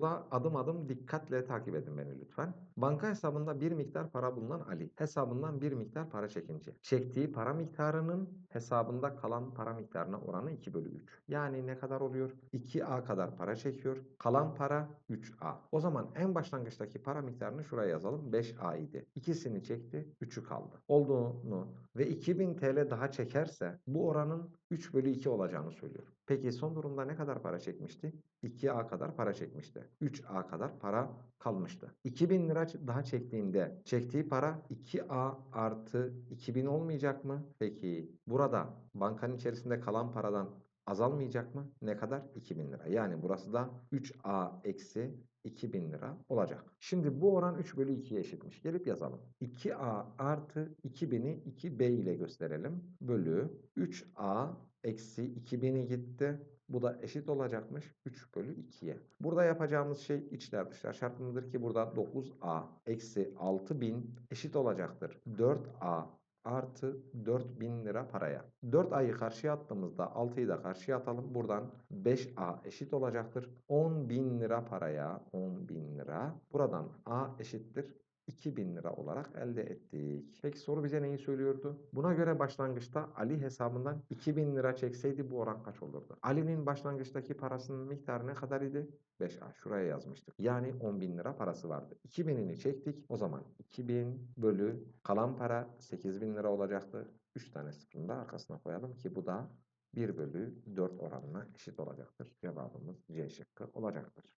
Burada adım adım dikkatle takip edin beni lütfen. Banka hesabında bir miktar para bulunan Ali hesabından bir miktar para çekince çektiği para miktarının hesabında kalan para miktarına oranı 2 bölü 3. Yani ne kadar oluyor? 2A kadar para çekiyor. Kalan para 3A. O zaman en başlangıçtaki para miktarını şuraya yazalım. 5A idi. İkisini çekti. 3'ü kaldı. Olduğunu ve 2000 TL daha çekerse bu oranın 3 bölü 2 olacağını söylüyor. Peki son durumda ne kadar para çekmişti? 2A kadar para çekmişti. 3A kadar para kalmıştı. 2000 lira daha çektiğinde çektiği para 2A artı 2000 olmayacak mı? Peki burada bankanın içerisinde kalan paradan azalmayacak mı? Ne kadar? 2000 lira. Yani burası da 3A eksi 2000 lira olacak. Şimdi bu oran 3 bölü 2'ye eşitmiş. Gelip yazalım. 2A artı 2000'i 2B ile gösterelim. Bölü 3A eksi 2000'i gitti. Bu da eşit olacakmış 3 bölü 2'ye. Burada yapacağımız şey içler dışlar şartındadır ki burada 9A eksi 6000 eşit olacaktır. 4A artı 4000 lira paraya. 4 ayı karşıya attığımızda 6'yı da karşıya atalım. Buradan 5A eşit olacaktır. 10.000 lira paraya 10.000 lira. Buradan A eşittir 2000 lira olarak elde ettik. Peki soru bize neyi söylüyordu? Buna göre başlangıçta Ali hesabından 2000 lira çekseydi bu oran kaç olurdu? Ali'nin başlangıçtaki parasının miktarı ne kadar idi? 5A. Şuraya yazmıştık. Yani 10 bin lira parası vardı. 2000'ini çektik. O zaman 2000 bölü kalan para 8000 lira olacaktı. 3 tane sıfırını da arkasına koyalım ki bu da 1 bölü 4 oranına eşit olacaktır. Cevabımız C şıkkı olacaktır.